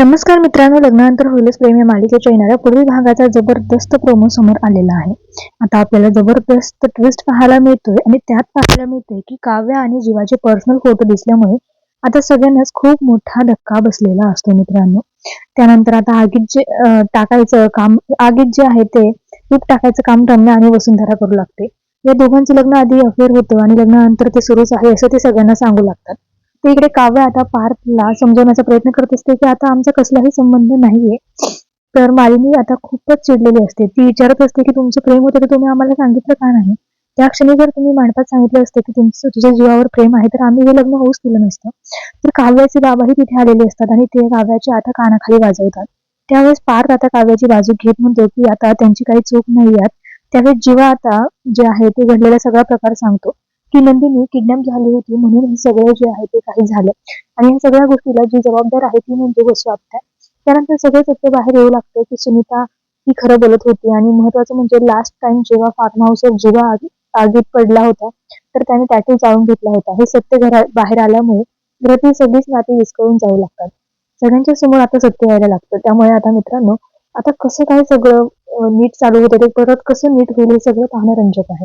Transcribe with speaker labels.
Speaker 1: नमस्कार मित्रांनो लग्नानंतर होईलच प्रेम या मालिकेच्या येणाऱ्या पुढील भागाचा जबरदस्त प्रोमो समोर आलेला आहे. आता आपल्याला जबरदस्त ट्विस्ट पाहायला मिळतोय आणि त्यात पाहायला मिळतंय की काव्य आणि जीवाचे पर्सनल फोटो दिसल्यामुळे आता सगळ्यांनाच खूप मोठा धक्का बसलेला असतो मित्रांनो. त्यानंतर आता आगीत जे टाकायचं काम आगीत जे आहे ते तूप टाकायचं काम रम्या आणि वसुंधरा करू लागते. या दोघांचं लग्न आधी अफेअर होतं आणि लग्नानंतर ते सुरूच आहे असं ते सगळ्यांना सांगू लागतात. ते इकडे काव्य आता पार्थला समजवण्याचा प्रयत्न करत असते की आता आमचा कसलाही संबंध नाहीये. तर मालिनी आता खूपच चिडलेली असते. ती विचारत असते की तुमचं प्रेम होतं तर तुम्ही आम्हाला सांगितलं का नाही? त्या क्षणी जर तुम्ही मांडपात सांगितलं असतं की तुमचं तुझ्या जीवावर प्रेम आहे तर आम्ही हे लग्न होऊच दिलं नसतं. तर काव्याचे बाबाही तिथे आलेले असतात आणि ते काव्याची आता कानाखाली वाजवतात. त्यावेळेस पार्थ आता काव्याची बाजू घेत म्हणतो की आता त्यांची काही चूक नाही यात त्यावेळेस जीवा आता जे आहे ते घडलेला सगळा प्रकार सांगतो. की नंदिनी किडनॅप झाली होती म्हणून हे सगळं जे आहे ते काही झालं. आणि या सगळ्या गोष्टीला जी जबाबदार आहे ती म्हणजे वसू त्यानंतर सगळं सत्य बाहेर येऊ लागतं की सुनीता ही खरं बोलत होती आणि महत्वाचं म्हणजे लास्ट टाइम जेव्हा फार्म हाऊसवर जेव्हा आगीत पडला होता तर त्याने टॅटू जाळून घेतला होता. हे सत्य घरा बाहेर आल्यामुळे घरातील सगळीच नाती विस्कळून जाऊ लागतात. सगळ्यांच्या समोर आता सत्य यायला लागतं. त्यामुळे आता मित्रांनो आता कसं काय सगळं नीट चालू होतं ते परत कसं नीट होईल हे सगळं पाहणं रंजक आहे.